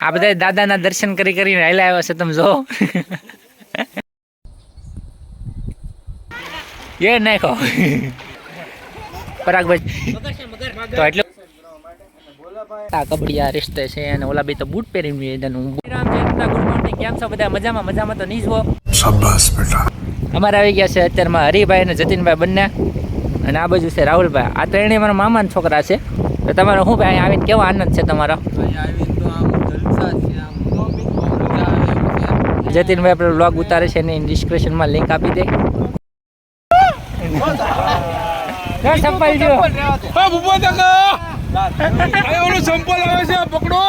આ બધા દાદાના દર્શન કરી કરીને હેલા આવ્યા છે તમે જો. એ નાખો. પરાગભાઈ. તો એટલે આ કબડિયા રિશ્તે છે અને ઓલા બે તો બૂટ પહેરીને વેદન હું રામ જય સીતા, ગુડ મોર્નિંગ કેમ છો બધા? મજામાં મજામાં તો નહીં જુઓ? શાબાશ બેટા. અમારે આવી ગયા છે અત્યારમાં હરિભાઈ અને જતીનભાઈ બંને. અને આ બાજુ છે રાહુલભાઈ. આ ત્રણેય મારા મામાના છોકરા છે. તો તમારો શું ભાઈ આવીને કેવો આનંદ છે તમારો? જતીનભાઈ આપણે બ્લોગ ઉતારે છે એની ડિસ્ક્રિપ્શનમાં લિંક આપી દે. સંપલ જો આવે છે પકડો!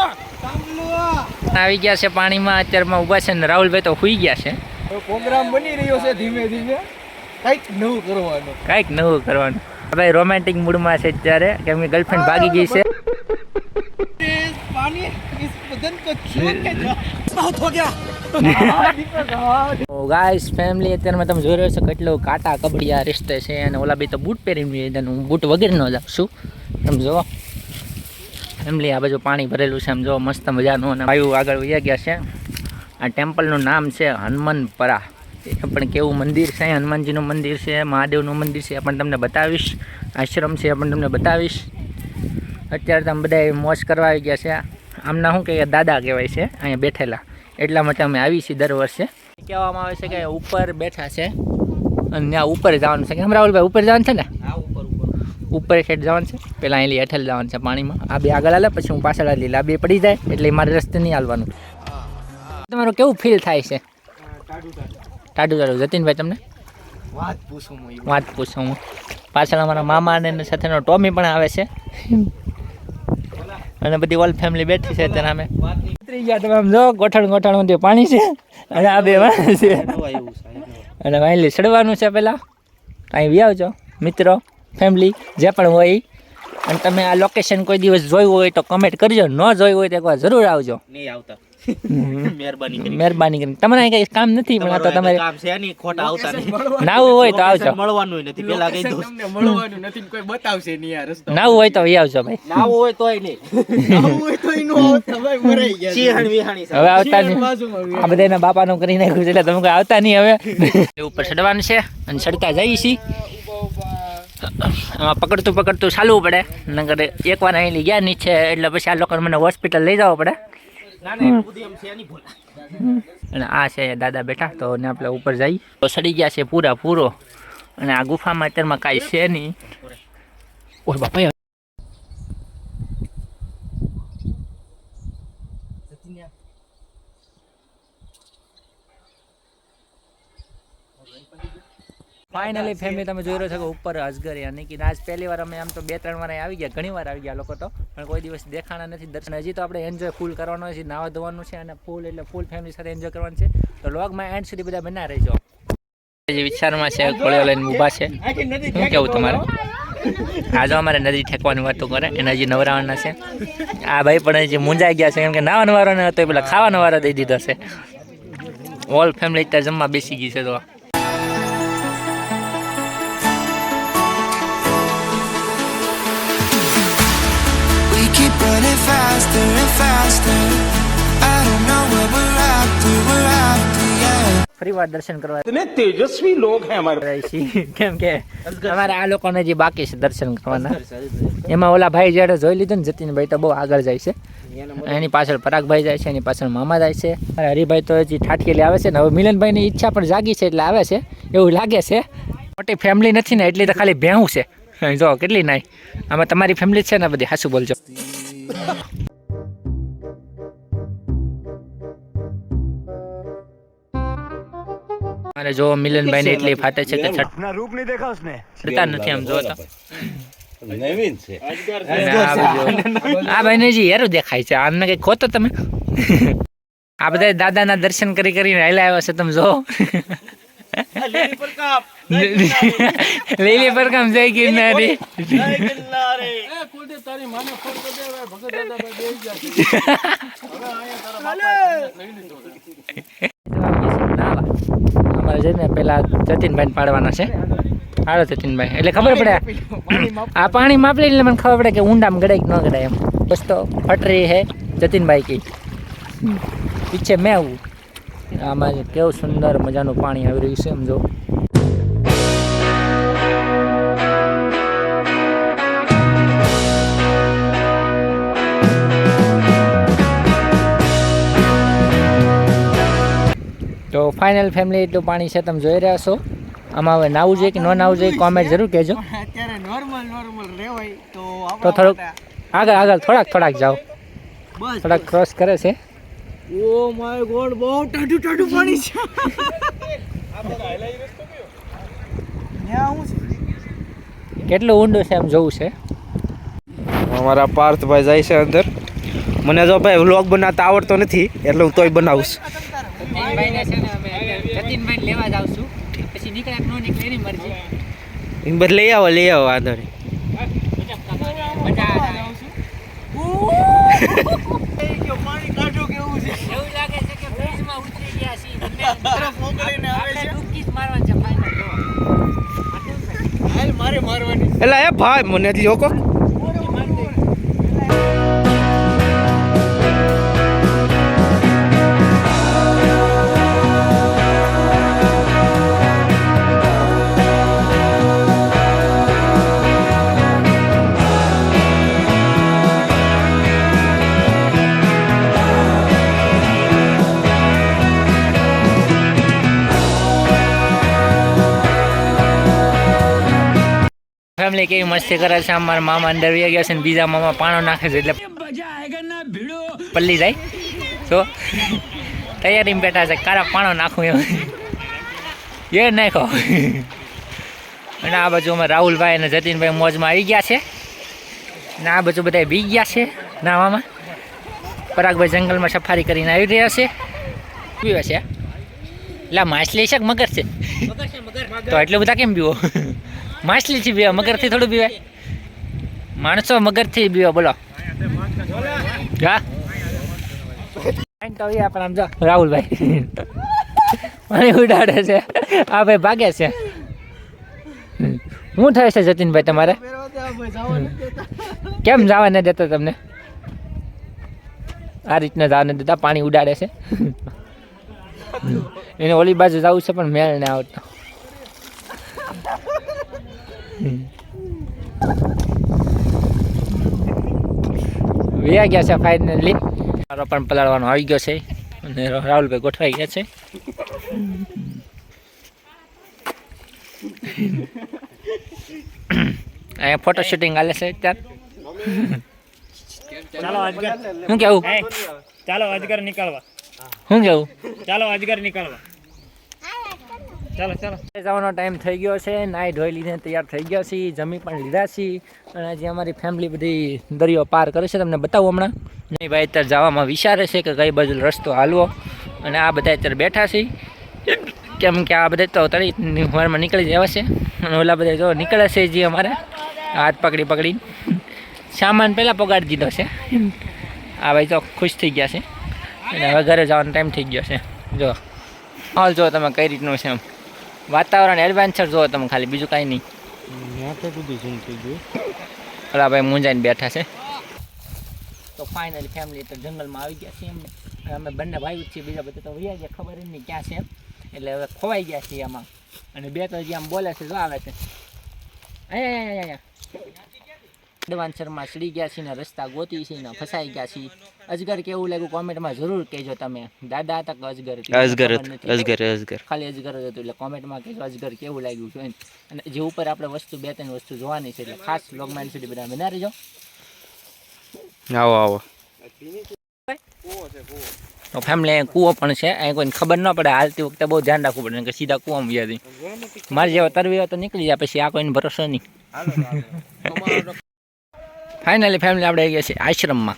આવી ગયા છે પાણીમાં અત્યારમાં ઊભા છે ને રાહુલભાઈ તો સુઈ ગયા છે. પ્રોગ્રામ બની રહ્યો છે ધીમે ધીમે. કંઈક નવું કરવાનું. કાંઈક નવું કરવાનું. ભાઈ રોમેન્ટિક મૂડમાં છે અત્યારે કેમ કે ગર્લફ્રેન્ડ ભાગી ગઈ છે. ગાઈસ ફેમિલી અત્યારમાં તમે જોઈ રહ્યો છો કેટલો કાંટા કબડિયા રિશ્તે છે અને ઓલા બી તો બૂટ પહેરીને હું બૂટ વગેરે ન જાઉં છું તમે જુઓ. ફેમિલી આ બાજુ પાણી ભરેલું છે. એમ જો મસ્ત મજાનું. અને વાયુ આગળ વયા ગયા છે. આ ટેમ્પલનું નામ છે હનુમાનપરા. એ પણ કેવું મંદિર છે? હનુમાનજીનું મંદિર છે મહાદેવનું મંદિર છે એ પણ તમને બતાવીશ. આશ્રમ છે એ પણ તમને બતાવીશ. અત્યારે તમે બધા મોજ કરવા આવી ગયા છે. આમના શું કહે દાદા કહેવાય છે અહીંયા બેઠેલા. એટલા માટે અમે આવી છીએ દર વર્ષે. કહેવામાં આવે છે કે ઉપર બેઠા છે. અને ત્યાં ઉપર જવાનું છે. કે હમ રાહુલભાઈ ઉપર જવાનું છે ને? ઉપર ખેડ જવાનું છે. પહેલાં અહીંથી હેઠળ જવાનું છે પાણીમાં. આ બે આગળ હાલે પછી હું પાછળ હાલી આ બે પડી જાય એટલે મારે રસ્તે નહીં હાલવાનું તમારું કેવું ફીલ થાય છે? ટાડું ટાડું જતીનભાઈ તમને? વાત પૂછું હું વાત પૂછું હું. પાછળ અમારા મામા અને એના સાથેનો ટોમી પણ આવે છે. અને બધી ઓલ ફેમિલી બેઠી છે તેના અમે ઉતરી ગયા તમે આમ જો ગોઠણ ગોઠણ બધું પાણી છે અને આ બે વાળા છે અને વાયલી ચડવાનું છે પહેલાં અહીં વ્યાવજો મિત્રો ફેમિલી જે પણ હોય. અને તમે આ લોકેશન કોઈ દિવસ જોયું હોય તો કમેન્ટ કરજો ન જોયું હોય તો એકવાર જરૂર આવજો નહીં આવતા. મહેરબાની કરી. મહેરબાની કરીને. તમારે અહીં કામ નથી પણ આ તો તમારે કામ છે નહીં ખોટા આવતા નહીં. નાવું હોય તો આવજો. મળવાનું નથી પેલા કઈ દઉં. તમને મળવાનું નથી કોઈ બતાવશે નહીં આ રસ્તો. નાવું હોય તો આવજો ભાઈ. નાવું હોય તોય નહીં. નાવું હોય તો નો આવતા ભાઈ મરાઈ ગયા છે. વિહાણી હવે આવતા નહીં. આ બધાના બાપાનું કરી નાખ્યું છે એટલે તમે કોઈ આવતા નહીં હવે. ઉપર ચડવાનું છે અને ચડતા જઈએ છીએ. પકડતું પકડતું ચાલવું પડે. નગર એકવાર અહીં ગયા નીચે એટલે પછી આ લોકોને મને હોસ્પિટલ લઈ જવા પડે. અને આ છે દાદા બેઠા તો ને આપણે ઉપર જઈ. તો સડી ગયા છે પૂરા પૂરો. અને આ ગુફામાં અત્યારમાં કાંઈ છે નહીં. ઓય બાપા ફાઇનલી ફેમિલી તમે જોઈ રહ્યો છો કે ઉપર અજગર યાની કે આજ પહેલી વાર અમે આમ તો બે ત્રણ વાર આવી ગયા ઘણી વાર આવી ગયા લોકો તો. પણ કોઈ દિવસ દેખાણા નથી દર્શન હજી તો આપણે એન્જોય ફૂલ કરવાનો છે નાવા ધોવાનું છે અને ફૂલ એટલે ફૂલ ફેમિલી સાથે એન્જોય કરવાનું છે. તો લોગમાં એન્ડ સુધી બધા બના રહેજો. જે વિચારમાં છે કોળીઓ લઈને ઊભા છે. શું કેવું તમારે? આજે અમારે નદી ઠેકવાની વાતો કરે એને હજી નવરાવાના છે. આ ભાઈ પણ હજી મૂંઝાઈ ગયા છે કેમ કે નાવાનો વારો ન હતો એ પેલા ખાવાનો વારો દઈ દીધો છે. ઓલ ફેમિલી ત્યાં જમવા બેસી ગઈ છે તો. faster and faster. કેમ કે અમારે આ લોકોને જે બાકી છે દર્શન કરવાના. એમાં ઓલા ભાઈ જ્યારે જોઈ લીધું ને જતીનભાઈ તો બહુ આગળ જાય છે. એની પાછળ પરાગભાઈ જાય છે એની પાછળ મામા જાય છે. અને હરિભાઈ તો હજી ઠાઠીએલી આવે છે ને. હવે મિલનભાઈની ઈચ્છા પણ જાગી છે એટલે આવે છે. એવું લાગે છે. મોટી ફેમિલી નથી ને એટલી તો ખાલી ભેહું છે. જો કેટલી નાય. આમાં તમારી ફેમિલી છે ને બધી હાસુ બોલજો. મારે જો મિલનભાઈ ને એટલી ફાટે છે કે છઠના રૂપ નહીં દેખાવસ ને. છતા નથી આમ જોતા નવીન છે. આ ભાઈને જી યાર દેખાય છે. આમને કઈ ખોતો તમે આ બધા દાદાના દર્શન કરી કરીને આયલા આવ્યા છે તમે જો. લીલી પર પર કામ જય ગિરનારી. અમારે જઈને ને પેલા જતીનભાઈ પાડવાના છે હાલો જતીનભાઈ એટલે ખબર પડે આ પાણી માપ લઈને મને ખબર પડે કે ઊંડામાં ગડાય કે ન ગડાય એમ બસ તો ફટરી હે જતીનભાઈ કી પીછે મેં આવું આમાં કેવું સુંદર મજાનું પાણી આવી રહ્યું છે એમ જો. તો ફાઇનલ ફેમિલી એટલું પાણી છે તમે જોઈ રહ્યા છો. આમાં હવે નાવું જોઈએ કે ન નાવું જોઈએ કોમેન્ટ જરૂર કહેજો. અત્યારે નોર્મલ નોર્મલ રહેવાય તો તો થોડુંક આગળ આગળ થોડાક થોડાક જાઓ. થોડાક ક્રોસ કરે છે. ઓ માય ગોડ બહુ ટાઢું ટાઢું પાણી છે. કેટલો ઊંડો છે? કેટલું ઊંડું છે એમ જોવું છે? અમારા પાર્થભાઈ જાય છે અંદર. મને જો ભાઈ વ્લોગ બનાવતા આવડતો નથી એટલે હું તોય બનાવું છું. જતીનભાઈને લેવા જ આવશું પછી નીકળે કે ન નીકળે એની મરજી બસ લઈ આવો લઈ આવો વાંધો નહીં મજા આવે પાણી ટાઢું કેવું છે એવું લાગે છે કે ફ્રીજમાં ઉતરી ગયા બરફ આવે છે. ડૂબકી મારવાની છે final જો. મારે મારવાની એટલે એ ભાઈ મને લોકો ફેમિલી કેવી મસ્તી કરે છે? અમારા મામા અંદર વહી ગયા છે ને બીજા મામા પાણો નાખે છે એટલે પલ્લી જાય. તો તૈયારીમાં બેઠા છે. કારા પાણો નાખું એમ. એ નાખો. અને આ બાજુ અમે રાહુલભાઈ અને જતીનભાઈ મોજમાં આવી ગયા છે. ને આ બાજુ બધા બી ગયા છે. નાવામાં પરાગભાઈ જંગલમાં સફારી કરીને આવી રહ્યા છે. પીવે છે? એટલે માછલી છે કે મગર છે? તો એટલું બધા કેમ પીવો? માછલી થી પીવા, મગરથી થોડું પીવાય? માણસો મગરથી પીવા, બોલો. હા? આમ જો, રાહુલભાઈ. મને ઉડાડે છે. આ ભાઈ ભાગે છે. શું થાય છે જતીનભાઈ તમારે? કેમ જવા ન દેતા તમને? આ રીતના જવા ન દેતા, પાણી ઉડાડે છે. એને ઓલી બાજુ જવું છે, પણ મેળ ને આવતો. વ્યા ગયા છે ફાઇનલી મારો પણ પલાળવાનો આવી ગયો છે. અને રાહુલભાઈ ગોઠવાઈ ગયા છે. અહીંયા ફોટો શૂટિંગ હાલે છે અત્યારે. શું કેવું? ચાલો અજગર નીકળવા. શું કેવું? ચાલો અજગર નીકળવા. ચાલો ચાલો. જવાનો ટાઈમ થઈ ગયો છે. નાઈ ધોઈ લીધે તૈયાર થઈ ગયા છીએ. જમી પણ લીધા છીએ. અને આજે અમારી ફેમિલી બધી દરિયો પાર કરે છે. તમને બતાવું હમણાં. નહીં ભાઈ, અત્યારે જવામાં વિચારે છે કે કઈ બાજુ રસ્તો હાલવો. અને આ બધા અત્યારે બેઠા છે. કેમ કે આ બધા તો તળી વારમાં નીકળી જવા છે. અને ઓલા બધા જો નીકળે છે જે અમારે. હાથ પકડી પકડી. સામાન પહેલાં પગાડી દીધો છે. આ ભાઈ તો ખુશ થઈ ગયા છે. અને હવે ઘરે જવાનો ટાઈમ થઈ ગયો છે. જો. હાલ જો તમે કઈ રીતનું છે એમ. વાતાવરણ એડવેન્ચર જોવો તમે ખાલી બીજું કાંઈ નહીં. અલા ભાઈ મુંજાઈને બેઠા છે. તો ફાઇનલી ફેમિલી તો જંગલમાં આવી ગયા છીએ એમને અમે બંને ભાઈ છીએ બીજા બધા તો વૈયા ગયા ખબર જ નહીં ક્યાં છે એમ. એટલે હવે ખોવાઈ ગયા છીએ આમાં. અને બે તો જે આમ બોલે છે જો આવે છે. અહીંયા અહીંયા અહીંયા. એડવાન્ચરમાં ચડી ગયા છીએ ને રસ્તા ગોતી છીએ ને ફસાઈ ગયા છીએ અજગર કેવું લાગ્યું કોમેન્ટમાં જરૂર કહેજો તમે. દાદા હતા કે અજગર હતું? અજગર ખબર હતું, નથી. અજગર અજગર. ખાલી અજગર જ હતું એટલે કોમેન્ટમાં કહેજો અજગર કેવું લાગ્યું છે એમ. અને જે ઉપર આપણે વસ્તુ બે ત્રણ વસ્તુ જોવાની છે એટલે ખાસ બ્લોગમાં સુધી બધા બના રહેજો. આવો આવો. તો ફેમિલી કૂવો પણ છે. અહીં કોઈને ખબર ન પડે હાલતી વખતે બહુ ધ્યાન રાખવું પડે કે સીધા કૂવામાં વ્યા જઈ મારે જેવા તરવી હોય તો નીકળી જાય પછી આ કોઈને ભરોસો નહીં. ફાઇનલી ફેમિલી આપણે આવી ગયા છીએ આશ્રમમાં.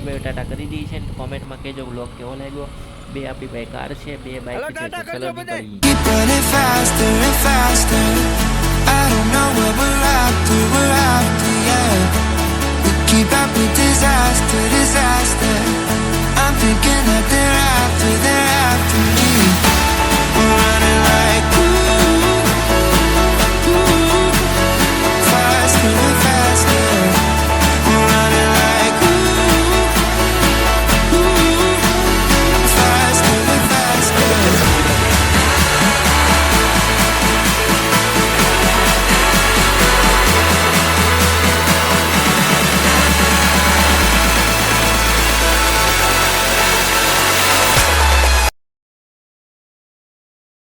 બાયોટાટા કરી દઈએ છે ને કોમેન્ટમાં કહેજો બ્લોગ કેવો લાગ્યો. બે આપણી ભાઈ કાર છે બે બાઈક છે ચલો નીકળીએ